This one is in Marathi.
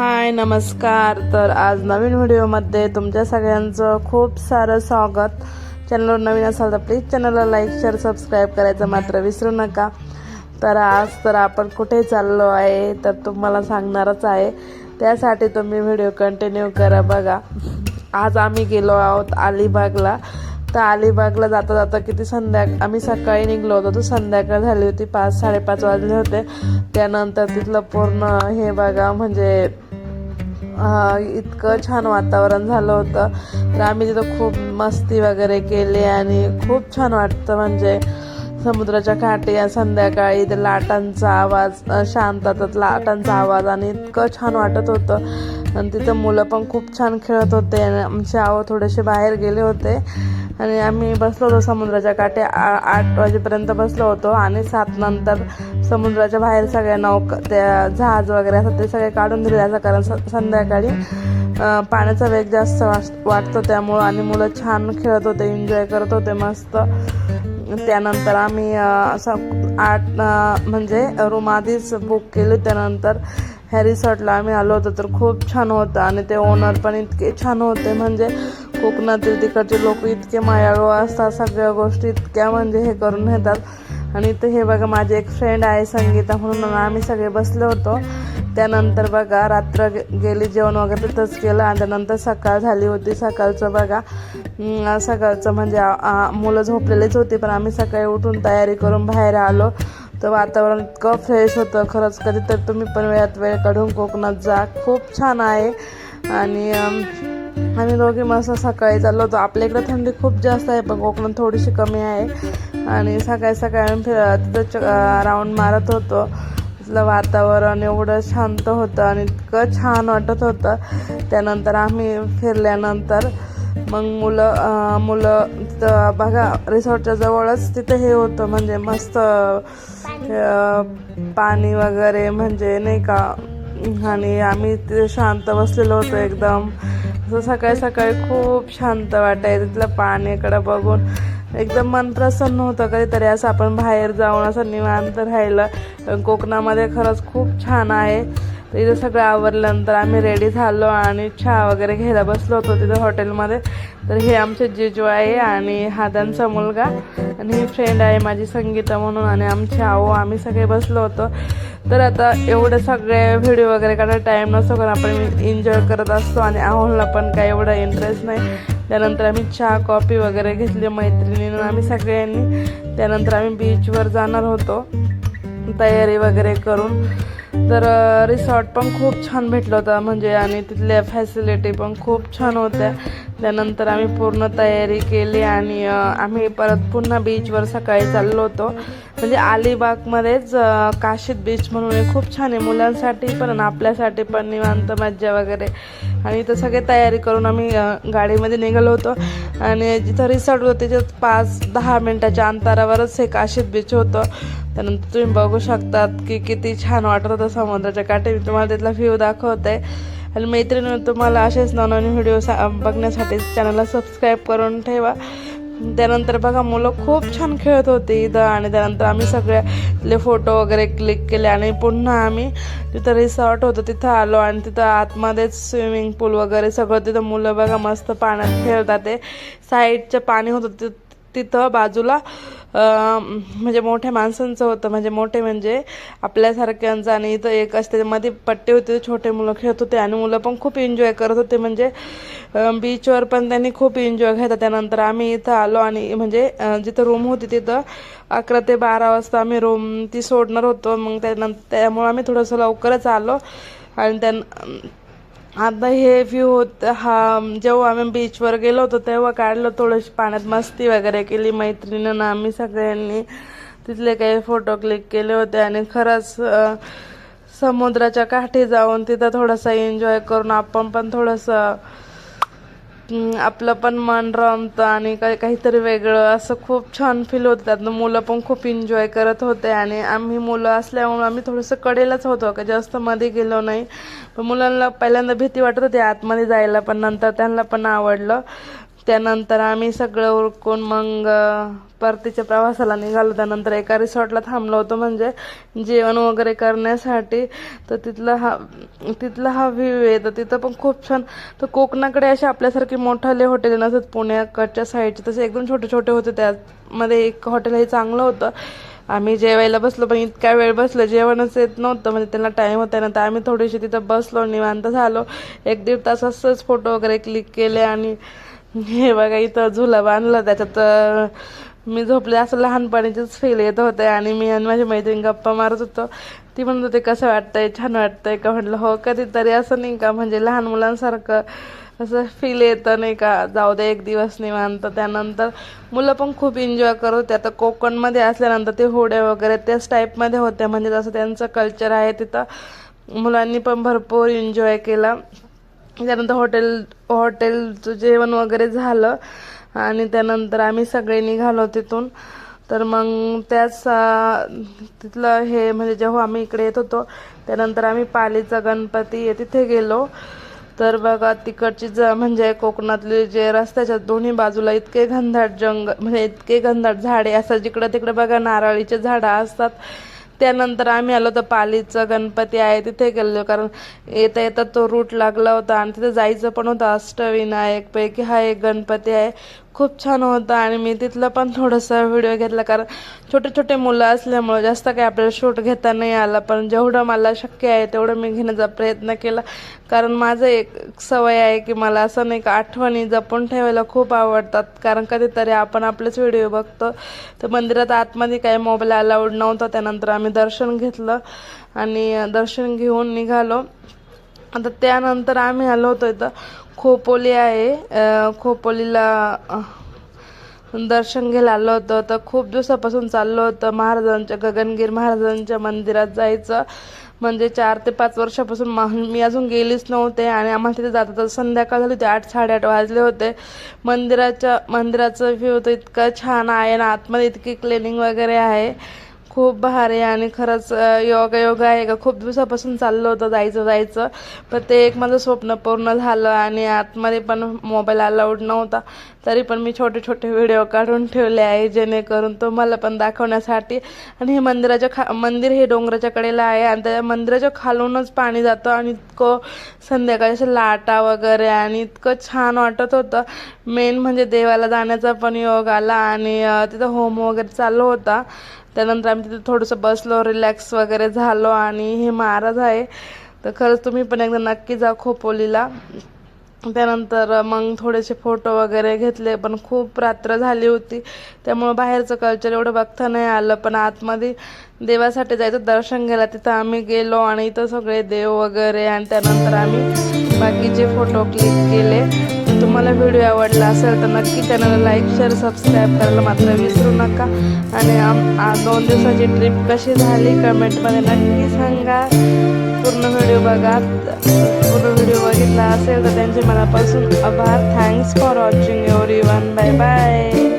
हाय नमस्कार. तर आज नवीन व्हिडिओमध्ये तुमच्या सगळ्यांचं खूप सारं स्वागत. चॅनलवर नवीन असाल तर प्लीज चॅनलला लाईक शेअर सबस्क्राईब करायचं मात्र विसरू नका. तर आज तर आपण कुठे चाललो आहे तर तुम्हाला सांगणारच आहे. त्यासाठी तुम्ही व्हिडिओ कंटिन्यू करा बघा. आज आम्ही गेलो आहोत अलिबागला. तर अलिबागला जाता जाता किती संध्या आम्ही सकाळी निघलो होतो. तर संध्याकाळ झाली होती पाच साडेपाच वाजले होते. त्यानंतर तिथलं पूर्ण हे बघा म्हणजे इतकं छान वातावरण झालं होतं. तर आम्ही तिथं खूप मस्ती वगैरे केली आणि खूप छान वाटतं म्हणजे समुद्राच्या काठी या संध्याकाळी ते लाटांचा आवाज शांततात लाटांचा आवाज आणि इतकं छान वाटत होतं. आणि तिथं मुलं पण खूप छान खेळत होते आणि आमचे आव थोडेसे बाहेर गेले होते. आणि आम्ही बसलो होतो समुद्राच्या काठी आ- आठ वाजेपर्यंत बसलो होतो आणि सात नंतर समुद्राच्या बाहेर सगळ्या नौका त्या जहाज वगैरे असतात ते सगळे काढून दिले असं कारण स- संध्याकाळी पाण्याचा वेग जास्त वाटतो त्यामुळं आणि मुलं छान खेळत होते एन्जॉय करत होते मस्त. त्यानंतर आम्ही असं आठ म्हणजे रूम आधीच बुक केली. त्यानंतर ह्या रिसॉर्टला आम्ही आलो होतो. तर खूप छान होतं आणि ते ओनर पण इतके छान होते. म्हणजे कोकणातील तिकडचे लोक इतके मायाळू असतात सगळ्या गोष्टी इतक्या म्हणजे हे करून येतात आणि इथं हे बघा माझी एक फ्रेंड आहे संगीता म्हणून आम्ही सगळे बसलो होतो. त्यानंतर बघा रात्र गे- गेली जेवण वगैरे तिथंच केलं. आणि त्यानंतर सकाळ झाली होती. सकाळचं बघा सकाळचं म्हणजे मुलं झोपलेलीच होती पण आम्ही सकाळी उठून तयारी करून बाहेर आलो. तर वातावरण इतकं फ्रेश होतं. खरंच कधी तर तुम्ही पण वेळात वेळ काढून कोकणात जा. खूप छान आहे. आणि आम्ही दोघे मस्त सकाळी चाललो होतो. आपल्या इकडे थंडी खूप जास्त आहे पण कोकणात थोडीशी कमी आहे. आणि सकाळी सकाळी आम्ही फिर- तिथं राऊंड मारत होतो. तिथलं वातावरण एवढं शांत होतं आणि इतकं छान वाटत होतं. त्यानंतर आम्ही फिरल्यानंतर मग मुलं मुलं तिथं बघा रिसॉर्टच्या जवळच तिथं हे होतं. म्हणजे मस्त पाणी वगैरे म्हणजे नाही का? आणि आम्ही तिथे शांत बसलेलो होतो एकदम. असं सकाळी सकाळी खूप शांत वाटायचं. तिथलं पाण्याकडं बघून एकदम मन प्रसन्न होतं कधीतरी. असं आपण बाहेर जाऊन असं निवांत राहिलं. कोकणामध्ये खरंच खूप छान आहे. तर इथं सगळं आवरल्यानंतर आम्ही रेडी झालो आणि चहा वगैरे घ्यायला बसलो होतो तिथं हॉटेलमध्ये तर हे आमचे जिजू आहे आणि हा त्यांचा मुलगा. आणि ही फ्रेंड आहे माझी संगीता म्हणून आणि आमचे आहो आम्ही सगळे बसलो होतो. तर आता एवढे सगळे व्हिडिओ वगैरे काढायला टाईम नसतो कारण आपण एन्जॉय करत असतो आणि आहोला पण काय एवढा इंटरेस्ट नाही. त्यानंतर आम्ही चहा कॉफी वगैरे घेतली मैत्रिणीनं. आम्ही सगळ्यांनी. त्यानंतर आम्ही बीचवर जाणार होतो तयारी वगैरे करून. तर रिसॉर्ट पण खूप छान भेटलं होतं. म्हणजे आणि तिथल्या फॅसिलिटी पण खूप छान होत्या. त्यानंतर आम्ही पूर्ण तयारी केली आणि आम्ही परत पुन्हा बीचवर सकाळी चाललो होतो. म्हणजे अलिबागमध्येच काशीद बीच म्हणून खूप छान आहे. मुलांसाठी पण आणि आपल्यासाठी पण निवांत मज्जा वगैरे. आणि इथं सगळे तयारी करून आम्ही गाडीमध्ये निघालो होतो. आणि जिथं रिसॉर्ट होतं त्याच्यात पाच दहा मिनटाच्या अंतरावरच हे काशीद बीच होतं. त्यानंतर तुम्ही बघू शकतात की किती छान वाटत होतं समुद्राच्या काठी. मी तुम्हाला तिथला व्ह्यू दाखवते आणि मैत्रिणी तुम्हाला असेच नवनवीन व्हिडिओ सा बघण्यासाठी चॅनलला सबस्क्राईब करून ठेवा. त्यानंतर बघा मुलं खूप छान खेळत होते इथं आणि त्यानंतर आम्ही सगळ्यातले फोटो वगैरे क्लिक केले आणि पुन्हा आम्ही तिथं रिसॉर्ट होतं तिथं आलो आणि तिथं आतमध्येच स्विमिंग पूल वगैरे सगळं तिथं मुलं बघा मस्त पाण्यात खेळतात ते. साईडचं पाणी होतं तिथं तिथं बाजूला म्हणजे मोठ्या माणसांचं होतं. म्हणजे मोठे म्हणजे आपल्यासारख्यांचं आणि इथं एक असते मध्ये पट्टे होते छोटे मुलं खेळत होते आणि मुलं पण खूप एन्जॉय करत होते. म्हणजे बीचवर पण त्यांनी खूप एन्जॉय घेतला. त्यानंतर आम्ही इथं आलो आणि म्हणजे जिथं रूम होती तिथं अकरा ते बारा वाजता आम्ही रूम ती सोडणार होतो. मग त्यानंतर त्यामुळं आम्ही थोडंसं लवकरच आलो. आणि त्या आता हे व्ह्यू होत हा जेव्हा आम्ही बीचवर गेलो होतो तेव्हा काढलं थोडंशी पाण्यात मस्ती वगैरे केली मैत्रिणीनं आम्ही सगळ्यांनी. तिथले काही फोटो क्लिक केले होते आणि खरंच समुद्राच्या काठी जाऊन तिथं थोडंसं एन्जॉय करून आपण पण थोडंसं आपलं पण मन रमतं आणि काही काहीतरी वेगळं. असं खूप छान फील होतं त्यातनं. मुलं पण खूप एन्जॉय करत होते आणि आम्ही मुलं असल्यामुळे आम्ही थोडंसं कडेलाच होतो का जास्त मध्ये गेलो नाही. पण मुलांना पहिल्यांदा भीती वाटत होती आतमध्ये जायला पण नंतर त्यांना पण आवडलं. त्यानंतर आम्ही सगळं उरकून मग परतीच्या प्रवासाला निघालो. त्यानंतर एका रिसॉर्टला थांबलो होतो. म्हणजे जेवण वगैरे करण्यासाठी तर तिथला हा तिथला हा व्ह्यू आहे. तर तिथं पण खूप छान तर कोकणाकडे असे आपल्यासारखे मोठाले हॉटेल नसतात पुण्याकडच्या साईडचे तसे एकदम छोटे छोटे होते. त्यामध्ये एक हॉटेल हे चांगलं होतं. आम्ही जेवायला बसलो पण इतक्या वेळ बसलो जेवणच येत नव्हतं. म्हणजे त्यांना टाईम होता तर आम्ही थोडीशी तिथं बसलो निवांत झालो. एक दीड तास असंच फोटो वगैरे क्लिक केले आणि हे बघा इथं झुला बांधला त्याच्यात मी झोपले असं लहानपणीचेच फील येत होते आणि मी आणि माझी मैत्रीण गप्पा मारत होतो. ती म्हणत होते कसं वाटतंय? छान वाटतंय का? म्हटलं हो कधीतरी असं नाही का म्हणजे लहान मुलांसारखं असं फील येतं नाही का? जाऊ दे एक दिवस निवांत. त्यानंतर मुलं पण खूप एन्जॉय करत होते. आता कोकणमध्ये असल्यानंतर ते होड्या वगैरे त्याच टाईपमध्ये होत्या म्हणजे जसं त्यांचं कल्चर आहे तिथं मुलांनी पण भरपूर एन्जॉय केला. त्यानंतर हॉटेल हॉटेलचं जेवण वगैरे झालं. आणि त्यानंतर आम्ही सगळे निघालो तिथून. तर मग त्याच तिथलं हे म्हणजे जेव्हा आम्ही इकडे येत होतो त्यानंतर आम्ही पालीचा गणपती आहे तिथे गेलो. तर बघा तिकडची ज म्हणजे कोकणातले जे रस्त्याच्या दोन्ही बाजूला इतके घनदाट जंगल म्हणजे इतके घनदाट झाडे असतात. जिकडं तिकडे बघा नारळीचे झाडं असतात. त्यानंतर आम्ही आलो तर पालीचं गणपती आहे तिथे गेलो कारण येता येता तो रूट लागला होता आणि तिथे जायचं पण होतं. अष्टविनायकपैकी हा एक गणपती आहे. खूप छान होता आणि मी तिथलं पण थोडंसं व्हिडिओ घेतला कारण छोटे छोटे मुलं असल्यामुळं जास्त काही आपल्याला शूट घेता नाही आला. पण जेवढं मला शक्य आहे तेवढं मी घेण्याचा प्रयत्न केला. कारण माझं एक सवय आहे की मला असं नाही का आठवणी जपून ठेवायला खूप आवडतात. कारण कधीतरी आपण आपलेच व्हिडिओ बघतो. तर मंदिरात आतमध्ये काही मोबाईल अलाउड नव्हता त्यानंतर आम्ही दर्शन घेतलं आणि दर्शन घेऊन निघालो. आता त्यानंतर आम्ही आलो होतो इथं. खोपोली आहे. खोपोलीला दर्शन घ्यायला आलं होतं. तर खूप दिवसापासून चाललं होतं. महाराजांच्या गगनगीर महाराजांच्या मंदिरात जायचं. म्हणजे चार ते पाच वर्षापासून मा- मी अजून गेलीच नव्हते आणि आम्हाला तिथे जाता तर संध्याकाळ झाली होती. आठ साडेआठ वाजले होते. मंदिराच्या मंदिराचं व्ह्यू तर इतकं छान आहे ना आतमध्ये इतकी क्लिनिंग वगैरे आहे. खूप भारी आहे आणि खरंच योगा योगा आहे का? खूप दिवसापासून चाललं होतं जायचं जायचं. पण ते एक माझं स्वप्न पूर्ण झालं आणि आतमध्ये पण मोबाईल अलाउड नव्हता. तरी पण मी छोटे छोटे व्हिडिओ काढून ठेवले आहे जेणेकरून तुम्हाला पण दाखवण्यासाठी. आणि हे मंदिराच्या खा मंदिर हे डोंगराच्या कडेला आहे आणि त्या मंदिराच्या खालूनच पाणी जातं आणि इतकं संध्याकाळी असं लाटा वगैरे आणि इतकं छान वाटत होतं. मेन म्हणजे देवाला जाण्याचा पण योग आला आणि तिथं होम वगैरे चालू होता. त्यानंतर आम्ही तिथे थोडंसं बसलो रिलॅक्स वगैरे झालो आणि हे महाराज आहे. तर खरंच तुम्ही पण एकदा नक्की जा खोपोलीला. त्यानंतर मग थोडेसे फोटो वगैरे घेतले पण खूप रात्र झाली होती. त्यामुळं बाहेरचं कल्चर एवढं बघता नाही आलं पण आतमध्ये देवासाठी जायचं दर्शन घ्यायला तिथं आम्ही गेलो आणि इथं सगळे देव वगैरे आणि त्यानंतर आम्ही बाकीचे फोटो क्लिक केले तुम्हाला व्हिडिओ आवडला असेल तर नक्की चॅनलला लाईक शेअर सबस्क्राईब करायला मात्र विसरू नका. आणि आम दोन दिवसाची ट्रिप कशी झाली कमेंटमध्ये नक्की सांगा. पूर्ण व्हिडिओ बघा. बघितला असेल तर त्यांचे मनापासून आभार thanks for watching everyone bye bye